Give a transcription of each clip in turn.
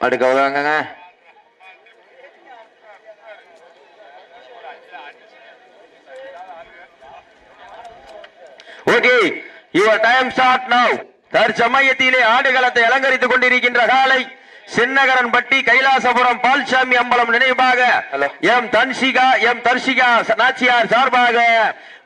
அடுக்க வாங்கங்க okay your time start now தற்சமயத்திலே ஆடுகளத்தை அலங்கரித்துக் கொண்டிருக்கின்ற காலை சின்னகரன் பட்டி கைலாசபுரம் பால்சாமி அம்பலம் நினைவாக எம் தன்சிகா எம் தர்ஷிகா நாச்சியார் சார்பாக.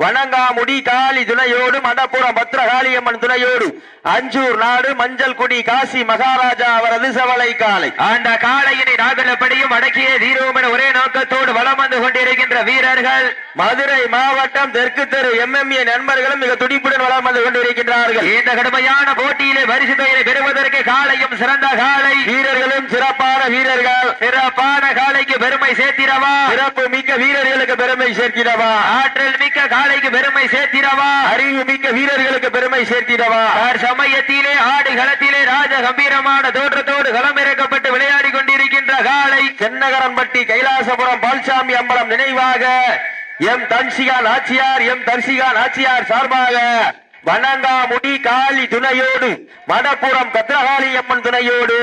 வணங்காமுடி காளி துணையோடு மடப்புறம் பத்ரகாளியம்மன் துணையோடு. அஞ்சூர் நாடு மஞ்சள் குடி காசி மகாராஜா அவரது செவலை காலை அந்த காளையினை நாகலப்படியும் அடக்கிய தீரோம் என ஒரே நோக்கத்தோடு வலம் வந்து கொண்டிருக்கின்ற வீரர்கள். மதுரை மாவட்டம் தெற்கு தெரு எம்எம்ஏ நண்பர்களும் மிக துடிப்புடன் வளம் வந்து கொண்டிருக்கின்றார்கள். இந்த கடுமையான போட்டியிலே பரிசு பெயரை பெறுவதற்கு காளையும் சிறந்த காளை வீரர்களும் சிறப்பான வீரர்கள். சிறப்பான காளைக்கு பெருமை சேர்த்திடவா? சிறப்பு மிக்க வீரர்களுக்கு பெருமை சேர்த்திடவா? ஆற்றல் மிக்க காளைக்கு பெருமை சேர்த்திடவா? அறிவு மிக்க வீரர்களுக்கு பெருமை சேர்த்திடவா? சமயத்திலே ஆடு களத்திலே ராஜ கம்பீரமான தோற்றத்தோடு களமிறக்கப்பட்டு விளையாடி கொண்டிருக்கின்ற காலை. சென்னகரன்பட்டி கைலாசபுரம் பால்சாமி அம்பலம் நினைவாக எம் தன்சிகா நாச்சியார் எம் தன்சிகா நாச்சியார் சார்பாக வணங்காமுடி காளி துணையோடு மடப்புறம் பத்ரகாளி அம்மன் துணையோடு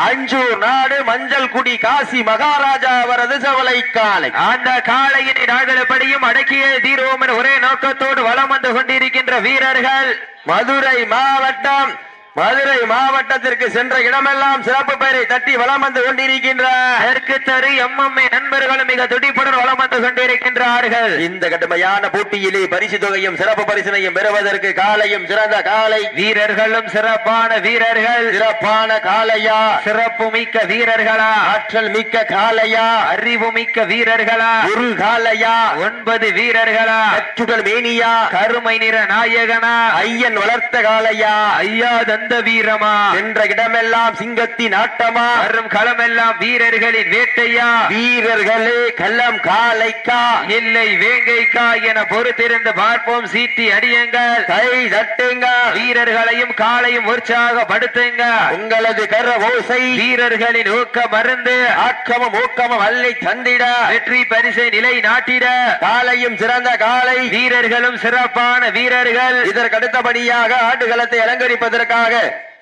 அஞ்சூர் நாடு மஞ்சள் குடி காசி மகாராஜா அவரது சவலை காலை. அந்த காளையினை நாகலப்படியும் அடக்கிய தீரோம் என ஒரே நோக்கத்தோடு வலம் வந்து கொண்டிருக்கின்ற வீரர்கள் மதுரை மாவட்டம் மதுரை மாவட்டத்திற்கு சென்ற இடமெல்லாம் சிறப்பு பெயரை தட்டி வலம் வந்து கொண்டிருக்கின்ற தெற்கு தரு எம்எம்ஏ நண்பர்களும் மிக துடிப்புடன் வலம் வந்து கொண்டிருக்கின்றார்கள். இந்த கடுமையான போட்டியிலே பரிசு தொகையும் சிறப்பு பரிசினையும் பெறுவதற்கு காலையும் சிறந்த காலை. வீரர்களும் சிறப்பான வீரர்கள். சிறப்பான காளையா சிறப்பு மிக்க வீரர்களா? ஆற்றல் மிக்க காளையா அறிவு மிக்க வீரர்களா? ஒரு காளையா ஒன்பது வீரர்களா? அச்சுடல் மேனியா? கருமை நிற நாயகனா? ஐயன் வளர்த்த காளையா ஐயா தந்த வீரமா? என்ற இடமெல்லாம் சிங்கத்தின் ஆட்டமா? வரும் களமெல்லாம் வீரர்களின் வேட்டையா? வீரர்களே கள்ளம் காளைக்கா? இல்லை வேங்கைக்கா என பொறுத்திருந்து பார்ப்போம். சீட்டி அடியுங்கள். கை தட்டுங்க. வீரர்களையும் காலையும் உற்சாகப்படுத்துங்க உங்களது கர ஓசை. வீரர்களின் ஊக்க மருந்து ஆக்கமும் ஊக்கமும் அள்ளி தந்திட. வெற்றி பரிசை நிலை நாட்டிட. காலையும் சிறந்த காலை வீரர்களும் சிறப்பான வீரர்கள். இதற்கு அடுத்தபடியாக ஆடுகளத்தை அலங்கரிப்பதற்காக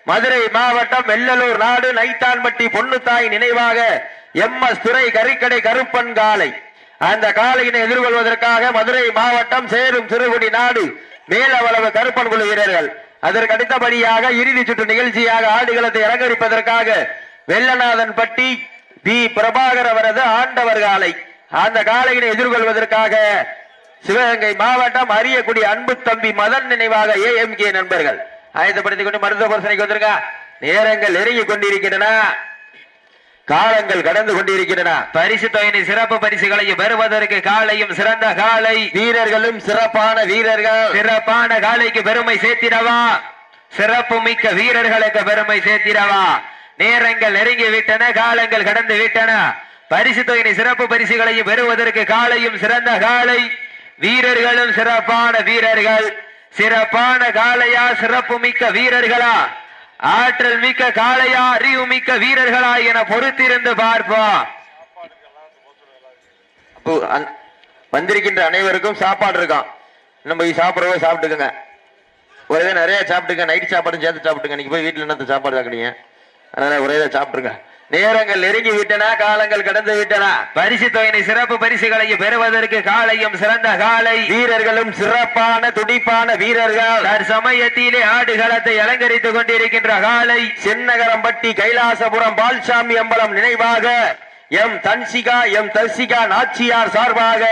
மதுரை மாவட்டம் வெள்ளலூர் நாடு நைத்தான்பட்டி பொன்னுத்தாய் நினைவாக எம் எஸ் துறை கறிக்கடை கருப்பன் காலை. அந்த காலையினை எதிர்கொள்வதற்காக மதுரை மாவட்டம் சேரும் சிறுகுடி நாடு மேலவளவு கருப்பன் குழு வீரர்கள் அதற்கு அடுத்தபடியாக இறுதி சுற்று நிகழ்ச்சியாக ஆடுகளத்தை அலங்கரிப்பதற்காக வெள்ளநாதன் பட்டி பி பிரபாகர் அவரது ஆண்டவர் காலை. அந்த காலையினை எதிர்கொள்வதற்காக சிவகங்கை மாவட்டம் அரியக்குடி அன்பு தம்பி மதன் நினைவாக ஏ. எம். கே. நண்பர்கள். ஆயத்தப்படுத்திக் கொண்டு மருத்துவ பரிசனைக்கு வந்திருக்க? நேரங்கள் நெருங்கி கொண்டிருக்கின்றன. காலங்கள் கடந்து கொண்டிருக்கின்றன. பரிசு தொகையினை சிறப்பு பரிசுகளையும் பெறுவதற்கு காலையும் சிறந்த காலை. வீரர்களும் சிறப்பான வீரர்கள். சிறப்பான காலைக்கு பெருமை சேர்த்திடவா? சிறப்பு மிக்க வீரர்களுக்கு பெருமை சேர்த்திடவா? நேரங்கள் நெருங்கி விட்டன காலங்கள் கடந்து விட்டன. பரிசு தொகையினை சிறப்பு பரிசுகளையும் பெறுவதற்கு காலையும் சிறந்த காலை. வீரர்களும் சிறப்பான வீரர்கள். சிறப்பான காளையா சிறப்பு மிக்க வீரர்களா? ஆற்றல் மிக்க காளையா அறிவு மிக்க வீரர்களா என பொறுத்திருந்து பார்ப்போம். அந்- வந்திருக்கின்ற அனைவருக்கும் சாப்பாடு இருக்கான் நம்ம போய் சாப்பிடவே சாப்பிட்டுக்குங்க. ஒரே நிறைய சாப்பிட்டுங்க. நைட் சாப்பாடும் சேர்த்து சாப்பிட்டுங்க. இன்னைக்கு போய் வீட்டில் என்னத்த சாப்பாடு சாப்பிடுங்க அதனால ஒரே இதை சாப்பிட்டுருங்க. நேரங்கள் நெருங்கி விட்டன காலங்கள் கடந்து விட்டன பரிசு தொகையினை சிறப்பு பரிசுகளையும் பெறுவதற்கு காலையும் சிறந்த காலை. வீரர்களும் சிறப்பான துடிப்பான வீரர்கள். தற்சமயத்திலே ஆடுகளத்தை அலங்கரித்துக் கொண்டிருக்கின்ற காலை. சென்னகரம்பட்டி கைலாசபுரம் பால்சாமி அம்பலம் நினைவாக. எம் தன்சிகா எம் தர்சிகா நாச்சியார் சார்பாக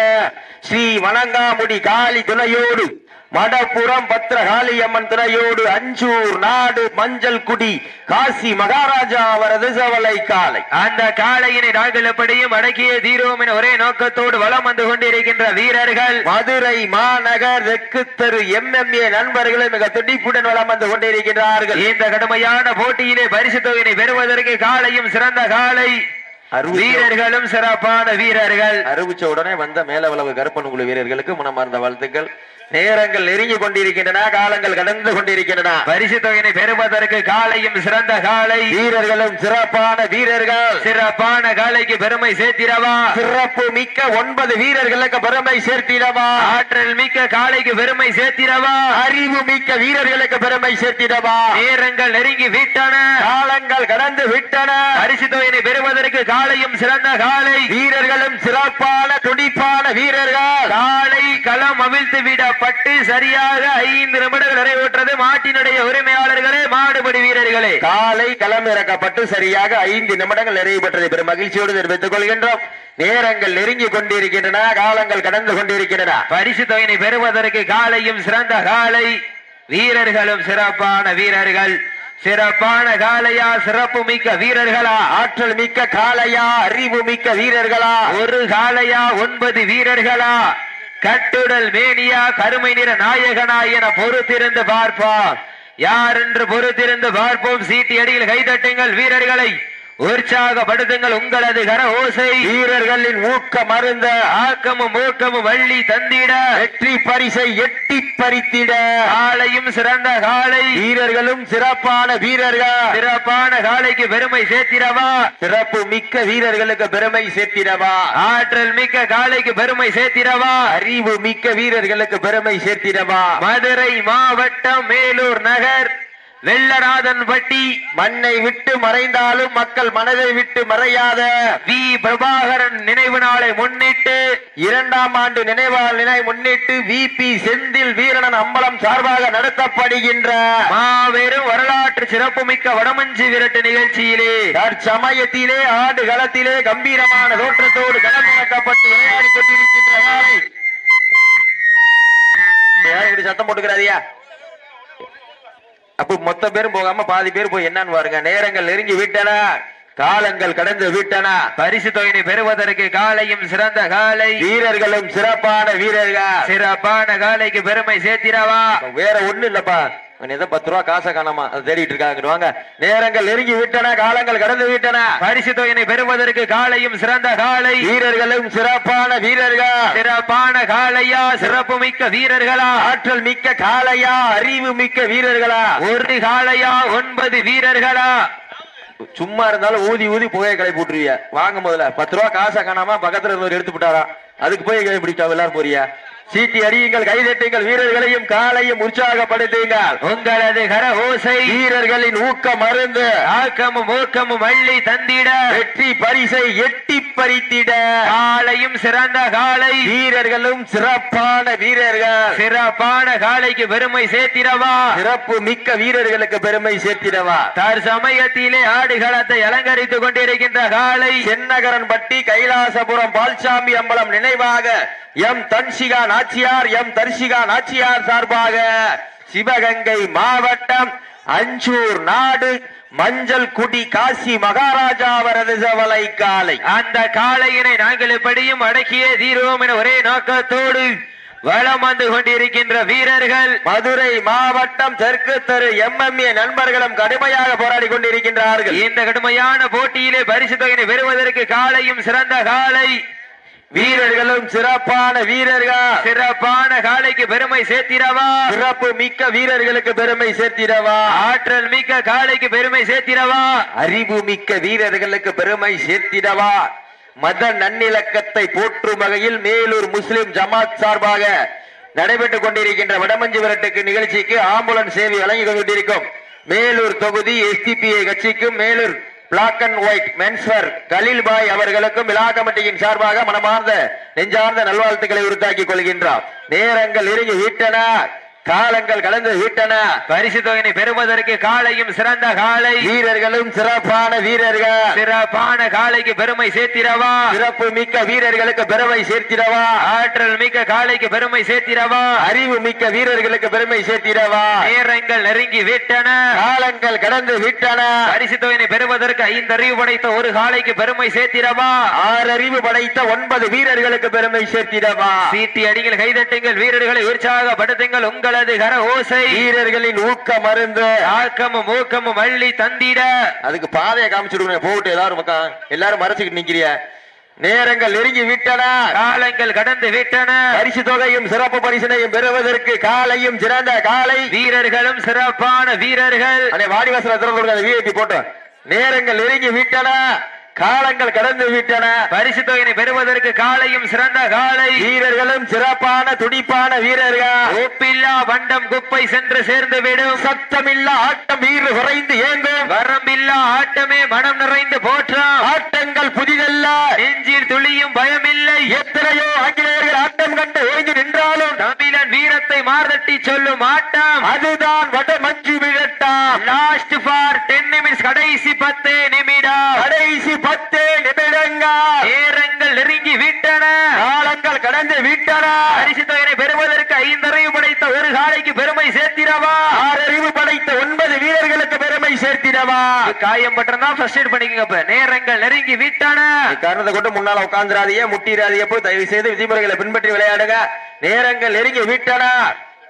ஸ்ரீ வணங்காமுடி காளி துணையோடு மடப்புறம் பத்ரகாளி அம்மன் துணையோடு அஞ்சூர் நாடு மஞ்சள் குடி. காசி மகாராஜா அவரது செவலை காலை. அந்த காளையினை நாங்கள் எப்படியும் அடக்கிய தீரோம் என ஒரே நோக்கத்தோடு வலம் வந்து கொண்டிருக்கின்ற வீரர்கள். மதுரை மாநகர் தெற்கு தெரு எம்எம்ஏ நண்பர்களை மிக துடிப்புடன் வலம் வந்து கொண்டிருக்கிறார்கள் இந்த கடுமையான போட்டியிலே பரிசு தொகையினை பெறுவதற்கு காலையும் சிறந்த காலை வீரர்களும் சிறப்பான வீரர்கள். அறிவிச்ச உடனே வந்த மேலவளவு கருப்பன் குழு வீரர்களுக்கு மனமார்ந்த வாழ்த்துக்கள். நேரங்கள் நெருங்கி கொண்டிருக்கின்றன காலங்கள் கடந்து கொண்டிருக்கின்றன. பரிசு தொகையினை பெறுவதற்கு காலையும் சிறந்த காலை. வீரர்களும் சிறப்பான வீரர்கள். சிறப்பான காலைக்கு பெருமை சேர்த்திடவா? சிறப்பு மிக்க ஒன்பது வீரர்களுக்கு பெருமை சேர்த்திடவா? ஆற்றல் மிக்க காலைக்கு பெருமை சேர்த்திடவா? அறிவு மிக்க வீரர்களுக்கு பெருமை சேர்த்திடவா? நேரங்கள் நெருங்கி விட்டன. காலங்கள் கடந்து விட்டன. பரிசு தொகையினை பெறுவதற்கு காலையும் சிறந்த காலை. வீரர்களும் சிறப்பான துடிப்பான வீரர்கள். காலை களம் அவிழ்த்து விடப்பட்டு சரியாக ஐந்து நிமிடங்கள் நிறைவேற்றது மாட்டினுடைய உரிமையாளர்களே மாடுபடி வீரர்களே. காலை களம் இறக்கப்பட்டு சரியாக ஐந்து நிமிடங்கள் நிறைவு பெற்றதை பெரும் மகிழ்ச்சியோடு தெரிவித்துக் கொள்கின்றோம். நேரங்கள் நெருங்கி கொண்டிருக்கின்றன காலங்கள் கடந்து கொண்டிருக்கின்றன. பரிசு தொகையினை பெறுவதற்கு காலையும் சிறந்த காலை. வீரர்களும் சிறப்பான வீரர்கள். சிறப்பான காலையா சிறப்பு மிக்க வீரர்களா? ஆற்றல் மிக்க காளையா அறிவு மிக்க வீரர்களா? ஒரு காலையா ஒன்பது வீரர்களா? கட்டுடல் மேனியா கருமை நிற நாயகனா என பொறுத்திருந்து பார்ப்பார் யார் என்று பொறுத்திருந்து பார்ப்போம். சீட்டி அடியில் கைதட்டுங்கள் வீரர்களை. உற்சாகப்படுத்துங்கள் உங்களது கர ஓசை வீரர்களின் ஊக்க மருந்த. ஆக்கமும் ஊக்கமும் வள்ளி தந்திட. வெற்றி பரிசை எட்டி பறித்திட. காலையும் சிறந்த காலை. வீரர்களும் சிறப்பான வீரர்கள். சிறப்பான காலைக்கு பெருமை சேர்த்திடவா? சிறப்பு மிக்க வீரர்களுக்கு பெருமை சேர்த்திடவா? ஆற்றல் மிக்க காலைக்கு பெருமை சேர்த்திடவா? அறிவு மிக்க வீரர்களுக்கு பெருமை சேர்த்திடவா? மதுரை மாவட்டம் மேலூர் நகர். வெள்ளராதன்பட்டி மண்ணை விட்டு மறைந்தாலும் மக்கள் மனதை விட்டு மறையாத வி. பிரபாகரன் நினைவு நாளை முன்னிட்டு இரண்டாம் ஆண்டு நினைவால் நினை முன்னிட்டு விபி செந்தில் வீரனன் அம்பலம் சார்பாக நடத்தப்படுகின்ற மாபெரும் வரலாற்று சிறப்புமிக்க வடமஞ்சி விரட்டு நிகழ்ச்சியிலே தற்சமயத்திலே ஆடு களத்திலே கம்பீரமான தோற்றத்தோடு களமிறக்கப்பட்டு விளையாடி கொண்டிருக்கின்ற சத்தம் போட்டுக்கிறாரியா அப்ப மொத்த பேரும் போகாம பாதி பேர் போய் என்னன்னு பாருங்க. நேரங்கள் நெருங்கி விட்டன. காலங்கள் கடந்து விட்டன. பரிசு தொகையினை பெறுவதற்கு காலையும் சிறந்த காலை. வீரர்களும் சிறப்பான வீரர்கள். சிறப்பான காலைக்கு பெருமை சேர்த்திடவா? வேற ஒண்ணு இல்லப்பா. ஏதோ பத்து ரூபா காசை காணாமா அதை தேடிட்டு இருக்காங்க வாங்க. நேரங்கள் நெருங்கி விட்டன காலங்கள் கடந்து விட்டன. பரிசு தொகையினை பெறுவதற்கு காலையும் சிறந்த காலை. வீரர்களும் சிறப்பான வீரர்கள்? சிறப்பான காலையா சிறப்பு மிக்க வீரர்களா? ஆற்றல் மிக்க காளையா? அறிவு மிக்க வீரர்களா? ஒரு காலையா ஒன்பது வீரர்களா? சும்மா இருந்தாலும் ஊதி ஊதி புகையை கிளப்பி விட்டுருவிய? வாங்க முதல்ல. பத்து ரூபா காசை காணாம பக்கத்துல இருந்தவர் எடுத்து விட்டாரா? அதுக்கு போய் கை பிடிச்சா எல்லாரும் போறியா? சீட்டி அடியுங்கள் கைதட்டுங்கள் வீரர்களையும் காலையும் உற்சாகப்படுத்துங்கள். உங்களது கர ஓசை வீரர்களின் ஊக்க மருந்து ஆக்கமும் ஊக்கமும் அள்ளி தந்திட. வெற்றி பரிசை எட்டி பறித்திட. காலையும் சிறந்த காலை. வீரர்களும் சிறப்பான வீரர்கள். சிறப்பான காலைக்கு பெருமை சேர்த்திடவா. சிறப்பு மிக்க வீரர்களுக்கு பெருமை சேர்த்திடவா. தற்சமயத்திலே ஆடுகளத்தை அலங்கரித்துக் கொண்டிருக்கின்ற காலை. சென்னகரன் பட்டி கைலாசபுரம் பால்சாமி அம்பலம் நினைவாக எம் தன்சிகா நாச்சியார் எம் தர்சிகா நாச்சியார் சார்பாக சிவகங்கை மாவட்டம் அஞ்சூர் நாடு மஞ்சள் குடி காசி மகாராஜா அவரது சவலை காலை. அந்த காளையினை நாங்கள் எப்படியும் அடக்கியே தீர்வோம் என ஒரே நோக்கத்தோடு வலம் வந்து கொண்டிருக்கின்ற வீரர்கள் மதுரை மாவட்டம் தெற்கு தெரு எம்எம்ஏ நண்பர்களும் கடுமையாக போராடி கொண்டிருக்கின்றார்கள். இந்த கடுமையான போட்டியிலே பரிசு தொகையினை பெறுவதற்கு காலையும் சிறந்த காலை வீரர்களும் சிறப்பான வீரர்கள். சிறப்பான காலைக்கு பெருமை சேர்த்திடவா? சிறப்பு மிக்க வீரர்களுக்கு பெருமை சேர்த்திடவா? ஆற்றல் மிக்க காலைக்கு பெருமை சேர்த்திடவா? அறிவு மிக்க வீரர்களுக்கு பெருமை சேர்த்திடவா? மத நன்னிலக்கத்தை போற்றும் வகையில் மேலூர் முஸ்லிம் ஜமாத் சார்பாக நடைபெற்றுக் கொண்டிருக்கின்ற வடமஞ்சு விரட்டுக்கு நிகழ்ச்சிக்கு ஆம்புலன்ஸ் சேவை வழங்கி கொண்டிருக்கும் மேலூர் தொகுதி எஸ்டிபிஐ கட்சிக்கும் Melur black and white menswear Khaleel Bhai அவர்களுக்கும் விழா கமிட்டியின் சார்பாக மனமார்ந்த நெஞ்சார்ந்த நல்வாழ்த்துக்களை உருத்தாக்கிக் கொள்கின்றார். நேரங்கள் இறங்கி விட்டன. காலங்கள் கடந்து விட்டன. பரிசு தொகையினை பெறுவதற்கு காலையும் சிறந்த காலை வீரர்களும் சிறப்பான வீரர்கள். சிறப்பான காலைக்கு பெருமை சேர்த்திடவா? சிறப்பு மிக்க வீரர்களுக்கு பெருமை சேர்த்திடவா? ஆற்றல் மிக்க காலைக்கு பெருமை சேர்த்திடவா? அறிவு மிக்க வீரர்களுக்கு பெருமை சேர்த்திடவா? நேரங்கள் நெருங்கி விட்டன. காலங்கள் கடந்து விட்டன. பரிசு பெறுவதற்கு ஐந்து அறிவு படைத்த ஒரு காலைக்கு பெருமை சேர்த்திடவா? ஆறு அறிவு படைத்த ஒன்பது வீரர்களுக்கு பெருமை சேர்த்திடவா? சீட்டி அடிகள் கைதட்டுங்கள். வீரர்களை உற்சாகப்படுத்துங்கள். உங்களது கர ஓசை. வீரர்களின் ஊக்க மருந்து ஆக்கமும் ஊக்கமும் அள்ளி தந்திட. அதுக்கு பாதையை காமிச்சுடுங்க. போட்டு எல்லாரும் பக்கம் எல்லாரும் மறைச்சுக்கிட்டு நிக்கிறிய நேரங்கள் நெருங்கி விட்டன. காலங்கள் கடந்து விட்டன. பரிசு தொகையும் சிறப்பு பரிசினையும் பெறுவதற்கு காலையும் சிறந்த காலை. வீரர்களும் சிறப்பான வீரர்கள். அடே வாடிவாசல திறந்து விஐபி போட்டோம் நேரங்கள் நெருங்கி விட்டன. காலங்கள் கடந்து விட்டன. பரிசு தொகையினை பெறுவதற்கு காலையும் சிறந்த காலை வீரர்களும் சிறப்பான துடிப்பான வீரர்கள். ஒப்பில்லா வண்டம் குப்பை சென்று சேர்ந்து விடும். சத்தமில்லா ஆட்டம் வீறு குறைந்து ஏங்கும். வரம்பில்லா ஆட்டமே மனம் நிறைந்து போற்றாம். ஆட்டங்கள் புதிதல்ல. நெஞ்சில் துளியும் பயமில்லை. எத்தனையோ ஆங்கிலேயர்கள் ஆட்டம் கண்டு ஓய்ந்து நின்றாலும். தமிழன் வீரத்தை மார்தட்டி சொல்லும் ஆட்டம். அதுதான் வட மஞ்சு விழட்டாம் லாஸ்ட் ஃபார் டென் நிமிட்ஸ் கடைசி பத்து நிமிடம். கடைசி பத்து நிமிடங்கள் நேரங்கள் நெருங்கி விட்டன. காலங்கள் கடந்து விட்டன. பரிசு தொகையை பெறுவதற்கு ஐந்தறிவு படைத்த ஒரு காலைக்கு பெருமை சேர்த்திடவா? ஆறறிவு படைத்த ஒன்பது வீரர்களுக்கு பெருமை சேர்த்திடவா? காயம் பட்டிருந்தா ஃபர்ஸ்ட் எய்ட் பண்ணிக்கங்க நேரங்கள் நெருங்கி விட்டன. காரணத்தை கொண்டு முன்னால உட்கார்ந்துராதிய முட்டிராதிய போய் தயவு செய்து விதிமுறைகளை பின்பற்றி விளையாடுங்க. நேரங்கள் நெருங்கி விட்டன.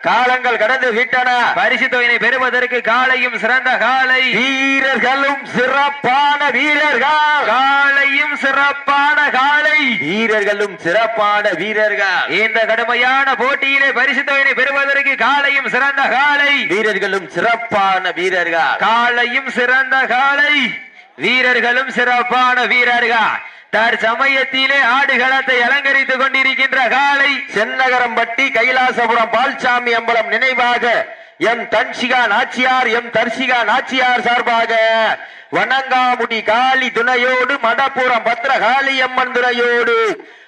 காலங்கள் கடந்து விட்டன. பரிசு தொகையை பெறுவதற்கு காலையும் சிறந்த காலை. வீரர்களும் சிறப்பான வீரர்கள். காலையும் சிறப்பான காலை. வீரர்களும் சிறப்பான வீரர்கள். இந்த கடுமையான போட்டியிலே பரிசு பெறுவதற்கு காலையும் சிறந்த காலை. வீரர்களும் சிறப்பான வீரர்கள். காலையும் சிறந்த காலை. வீரர்களும் சிறப்பான வீரர்கள். தற்சமயத்திலே ஆடுகளத்தை அலங்கரித்துக் கொண்டிருக்கின்ற காலை சென்னகரம்பட்டி கைலாசபுரம் பால்சாமி அம்பலம் நினைவாக எம் தன்சிகா நாச்சியார் எம் தர்சிகா நாச்சியார் சார்பாக வணங்காமுடி காளி துணையோடு மடப்புறம் பத்ரகாளி அம்மன் துணையோடு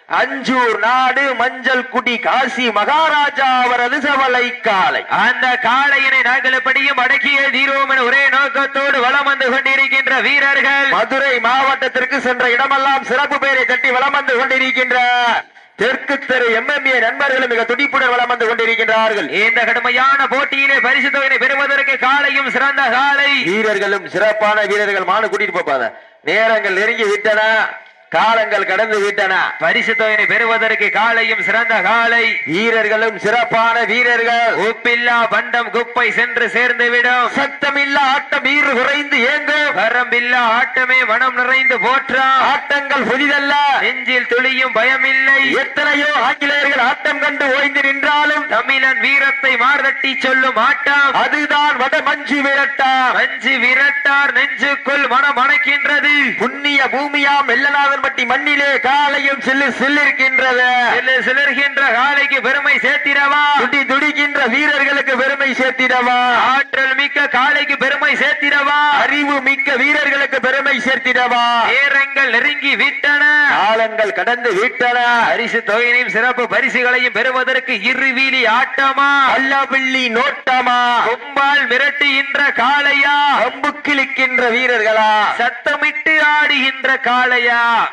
அஞ்சூர் நாடு மஞ்சள் குடி காசி மகாராஜா அவரது சவலை காலை. அந்த காளையினை நாங்கள் எப்படியும் அடக்கிய தீரோம் என ஒரே நோக்கத்தோடு வலம் வந்து கொண்டிருக்கின்ற வீரர்கள். மதுரை மாவட்டத்திற்கு சென்ற இடமெல்லாம் சிறப்பு பெயரை தட்டி வளம் வந்து கொண்டிருக்கின்ற தெற்கு தெரு எம்எம்ஏ நண்பர்களும் மிக துடிப்புடன் வளம் வந்து கொண்டிருக்கின்றார்கள். இந்த கடுமையான போட்டியிலே பரிசு தொகையை பெறுவதற்கு காலையும் சிறந்த காலை வீரர்களும் சிறப்பான வீரர்கள் மானு கூட்டிட்டு போப்பாத. நேரங்கள் நெருங்கி விட்டன. காலங்கள் கடந்து விட்டன. பரிசு தொகையை பெறுவதற்கு காலையும் சிறந்த காலை வீரர்களும் சிறப்பான வீரர்கள். உப்பில்லா பண்டம் குப்பை சென்று சேர்ந்து விடும் சத்தமில்லா ஆட்டம் வீறு குறைந்து ஏங்கும். வரம்பில்லா ஆட்டமே மனம் நிறைந்து போற்றாம் ஆட்டங்கள் புதிதல்ல. நெஞ்சில் துளியும் பயமில்லை. எத்தனையோ ஆங்கிலேயர்கள் ஆட்டம் கண்டு ஓய்ந்து நின்றாலும். தமிழன் வீரத்தை மார்தட்டி சொல்லும் ஆட்டம். அதுதான் வட மஞ்சு விரட்டா மஞ்சு விரட்டார் நெஞ்சுக்குள் மனம் அணைக்கின்றது. புண்ணிய பூமியாம் வெள்ளநாதன்பட்டி மண்ணிலே காலையும் சில்லு சில்லிருக்கின்றது. சிலு சிலர்கின்ற காலைக்கு பெருமை சேர்த்திடவா? துடி துடிக்கின்ற வீரர்களுக்கு பெருமை சேர்த்திடவா? ஆற்றல் மிக்க காலைக்கு பெருமை சேர்த்திடவா? அறிவு மிக்க வீரர்களுக்கு பெருமை சேர்த்திடவா? நேரங்கள் நெருங்கி விட்டன. காலங்கள் கடந்து விட்டன. பரிசு தொகையினையும் சிறப்பு பரிசுகளையும் பெறுவதற்கு இருவீலி ஆட்டமா? அல்லவில்லி நோட்டமா? கொம்பால் மிரட்டுகின்ற காளையா? அம்பு கிழிக்கின்ற வீரர்களா? சத்தமிட்டு ஆடுகின்ற காளையா?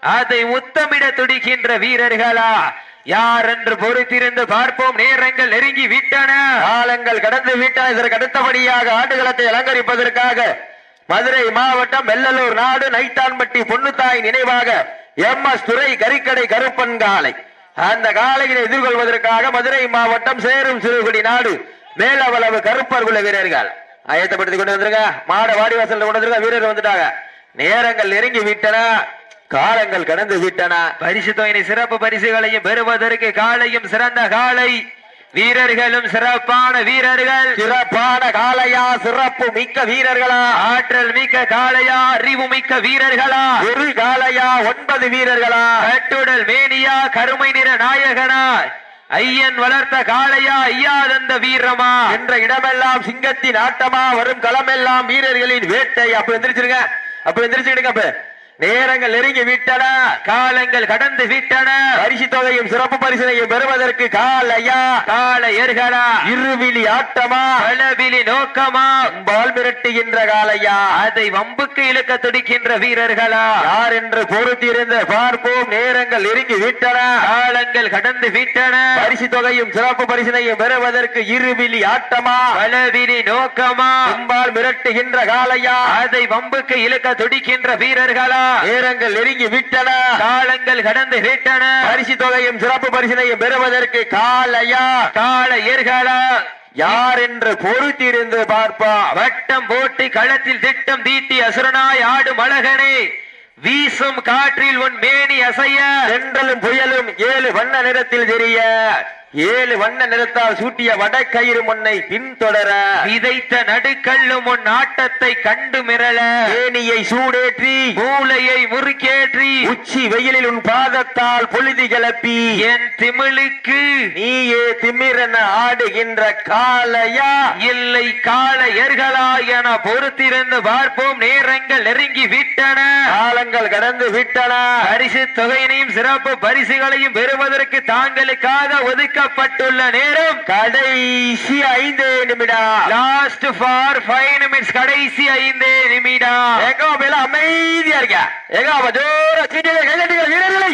அதை முத்தமிட துடிக்கின்ற வீரர்களா? யார் என்று பொறுத்திருந்து பார்ப்போம். நேரங்கள் நெருங்கி விட்டன. காலங்கள் கடந்து விட்டன. இதற்கு அடுத்தபடியாக ஆண்டுகளத்தை அலங்கரிப்பதற்காக மதுரை மாவட்டம் வெள்ளலூர் நாடு நைத்தான்பட்டி பொன்னுத்தாய் நினைவாக எம் எஸ் துறை கறிக்கடை கருப்பன் காலை. அந்த காலையினை எதிர்கொள்வதற்காக மதுரை மாவட்டம் சேரும் சிறுகுடி நாடு மேலவளவு கருப்பர் உள்ள வீரர்கள். ஆயத்தப்படுத்தி கொண்டு வந்துருங்க. மாட வாடிவாசல் கொண்டு வந்துருங்க. வீரர் வந்துட்டாங்க. நேரங்கள் நெருங்கி விட்டன. காலங்கள் கடந்து விட்டன. பரிசு தொகையினை சிறப்பு பரிசுகளையும் பெறுவதற்கு காலையும் சிறந்த காலை. வீரர்களும் சிறப்பான வீரர்கள். சிறப்பான காளையா சிறப்பு மிக்க வீரர்களா? ஆற்றல் மிக்க காளையா அறிவு மிக்க வீரர்களா? ஒரு காளையா ஒன்பது வீரர்களா? கட்டுடல் மேனியா? கருமை நிற நாயகனா? ஐயன் வளர்த்த காளையா? ஐயாதந்த வீரமா? என்ற இடமெல்லாம் சிங்கத்தின் ஆட்டமா? வரும் களமெல்லாம் வீரர்களின் வேட்டை. அப்ப எந்திரிச்சிருங்க. அப்ப எந்திரிச்சுக்கிடுங்க அப்ப. நேரங்கள் நெருங்கி விட்டன காலங்கள் கடந்து விட்டன. பரிசு தொகையும் சிறப்பு பரிசனையும் பெறுவதற்கு காளையா காளையர்களா இருவிழி ஆட்டமா? பலவிலி நோக்கமா? பால் மிரட்டுகின்ற காளையா அதை வம்புக்கு இழுக்க துடிக்கின்ற வீரர்களா? யார் என்று பொறுத்திருந்து பார்ப்போம். நேரங்கள் நெருங்கி விட்டன. காலங்கள் கடந்து விட்டன. பரிசு தொகையும் சிறப்பு பரிசனையும் பெறுவதற்கு இருவிழி ஆட்டமா? பலவிலி நோக்கமா? அம்பால் மிரட்டுகின்ற காளையா அதை வம்புக்கு இழுக்க துடிக்கின்ற வீரர்களா? நேரங்கள் நெருங்கி விட்டன. காலங்கள் கடந்து விட்டன. பரிசு தொகையும் சிறப்பு பரிசனையும் பெறுவதற்கு காளையா காளையர்களா யார் என்று பொறுத்திருந்து பார்ப்பா. வட்டம் போட்டு களத்தில் திட்டம் தீட்டி அசுரனாய் ஆடும் அழகனே. வீசும் காற்றில் உன் மேனி அசைய. தென்றலும் புயலும் ஏழு வண்ண நிறத்தில் தெரிய. ஏழு வண்ண நிறத்தால் சூட்டிய வடக்கயிறு முன்னை பின்தொடர விதைத்த நடுக்கல்லும் உன் ஆட்டத்தை கண்டு மிரள ஏனியை சூடேற்றி மூளையை முறுக்கேற்றி உச்சி வெயிலில் உன் பாதத்தால் பொழுதி கிளப்பி என் திமிழுக்கு நீயே திமிரென ஆடுகின்ற காளையா? இல்லை காளையர்களா என பொறுத்திருந்து பார்ப்போம். நேரங்கள் நெருங்கி விட்டன. காலங்கள் கடந்து விட்டன. பரிசு தொகையினையும் சிறப்பு பரிசுகளையும் பெறுவதற்கு தாங்களுக்காக ஒதுக்கப்பட்டுள்ள நேரம் கடைசி ஐந்து நிமிடம் லாஸ்ட் ஃபார் ஃபைவ் நிமிட்ஸ் கடைசி ஐந்து நிமிடம் எங்க மேல அமைதியா இருக்க எங்க ஜோர சீட்டிகளை கைகட்டுங்கள் வீரர்களை.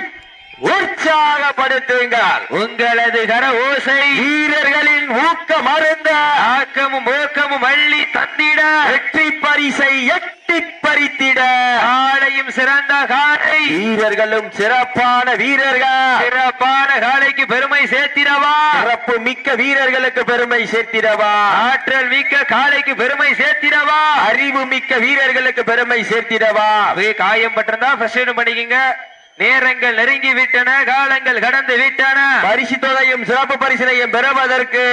உற்சாகப்படுத்துங்கள் உங்களது கர ஓசை வீரர்களின் ஊக்க மருந்த ஆக்கமும் ஊக்கமும் அள்ளி தந்திட. வெற்றி பரிசை எட்டி பறித்திட. காலையும் சிறந்த காலை. வீரர்களும் சிறப்பான வீரர்கள். சிறப்பான காலைக்கு பெருமை சேர்த்திடவா. சிறப்பு மிக்க வீரர்களுக்கு பெருமை சேர்த்திடவா. ஆற்றல் மிக்க காலைக்கு பெருமை சேர்த்திடவா. அறிவு மிக்க வீரர்களுக்கு பெருமை சேர்த்திடவா. காயம் பட்டிருந்தா ஃபர்ஸ்ட் பண்ணிக்கங்க நேரங்கள் நெருங்கி விட்டன காலங்கள் கடந்து விட்டன. பரிசு தொகையும் சிறப்பு பரிசினையும் பெறுவதற்கு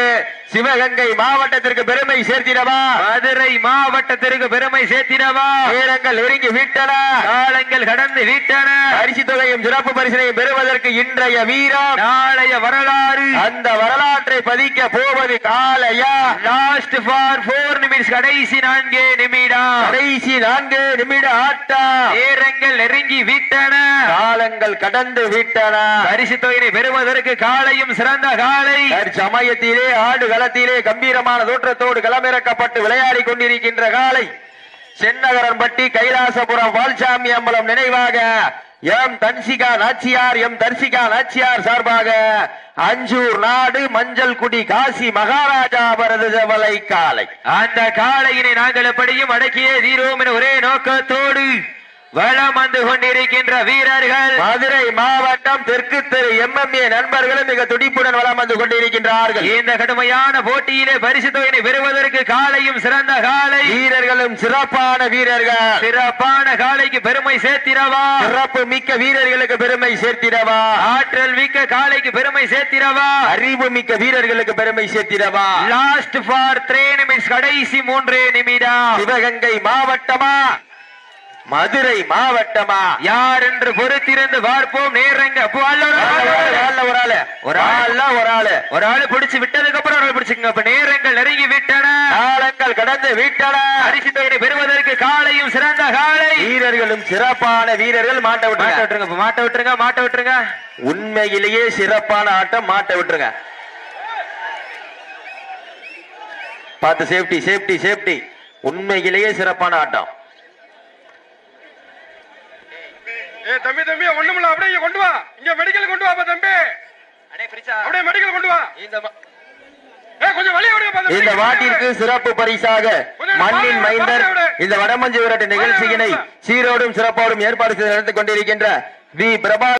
சிவகங்கை மாவட்டத்திற்கு பெருமை சேர்த்திடவா? மதுரை மாவட்டத்திற்கு பெருமை சேர்த்திடவா? நேரங்கள் நெருங்கி விட்டன. காலங்கள் கடந்து விட்டன. பரிசு தொகையும் சிறப்பு பரிசினையும் பெறுவதற்கு இன்றைய வீரம். நாளைய வரலாறு. அந்த வரலாற்றை பதிக்க போவது காலையா? லாஸ்ட் ஃபார் போர் நிமிஷம் கடைசி நான்கே நிமிடம் கடைசி நான்கு நிமிட ஆட்டம் நேரங்கள் நெருங்கி விட்டன. காலங்கள் கடந்து விட்டன. பரிசு தொகையினை பெறுவதற்கு காலையும் சிறந்த காலை. சமயத்திலே ஆடு களத்திலே கம்பீரமான தோற்றத்தோடு களமிறக்கப்பட்டு விளையாடி கொண்டிருக்கின்ற காலை சென்னகரன்பட்டி கைலாசபுரம் வால்சாமி அம்பலம் நினைவாக எம் தன்சிகா நாச்சியார் எம் தர்சிகா நாச்சியார் சார்பாக அஞ்சூர் நாடு மஞ்சள் குடி காசி மகாராஜா அவரது செவலை காலை. அந்த காளையினை நாங்கள் எப்படியும் அடக்கியே தீரோம் என ஒரே நோக்கத்தோடு வளம் வந்து கொண்டிருக்கின்ற வீரர்கள். மதுரை மாவட்டம் தெற்கு தெரு எம்எம்ஏ நண்பர்களும் மிக துடிப்புடன் வளம் வந்து கொண்டிருக்கின்றார்கள். இந்த கடுமையான போட்டியிலே பரிசு தொகையினை பெறுவதற்கு காலையும் சிறந்த காலை. வீரர்களும் சிறப்பான வீரர்கள். சிறப்பான காலைக்கு பெருமை சேர்த்திடவா? சிறப்பு மிக்க வீரர்களுக்கு பெருமை சேர்த்திடவா? ஆற்றல் மிக்க காலைக்கு பெருமை சேர்த்திடவா? அறிவு மிக்க வீரர்களுக்கு பெருமை சேர்த்திடவா? லாஸ்ட் ஃபார் த்ரீ நிமிஷம் கடைசி மூன்றே நிமிடம். சிவகங்கை மாவட்டமா? மதுரை மாவட்டமா? யார் என்று பொறுத்திருந்து பார்ப்போம் நேரங்க. அப்போ ஒரு ஆள், ஒரு ஆளு ஒரு ஆளு. ஒரு ஆளு. பிடிச்சு விட்டதுக்கு அப்புறம் ஒரு பிடிச்சுங்க அப்ப நேரங்கள் நெருங்கி விட்டன. காலங்கள் கடந்து விட்டன. பரிசு தொகையை பெறுவதற்கு காலையும் சிறந்த காலை. வீரர்களும் சிறப்பான வீரர்கள். மாட்ட மாட்ட விட்டுருங்க. மாட்ட விட்டுருங்க மாட்ட விட்டுருங்க. உண்மையிலேயே சிறப்பான ஆட்டம் மாட்ட விட்டுருங்க. பார்த்து சேஃப்டி சேஃப்டி சேஃப்டி உண்மையிலேயே சிறப்பான ஆட்டம். ஏ தம்பி தம்பி ஒண்ணுமில்ல. அப்படியே இங்க கொண்டு வா. இங்க மெடிக்கல் கொண்டு வாப்பா தம்பி. அப்படியே மெடிக்கல் கொண்டு வா. இந்த வாட்டிற்கு சிறப்பு பரிசாக மண்ணின் மைந்தர் இந்த வடமஞ்சு விரட்டு நிகழ்ச்சியினை சீரோடும் சிறப்போடும் ஏற்பாடு செய்து நடந்து கொண்டிருக்கின்ற வி. பிரபா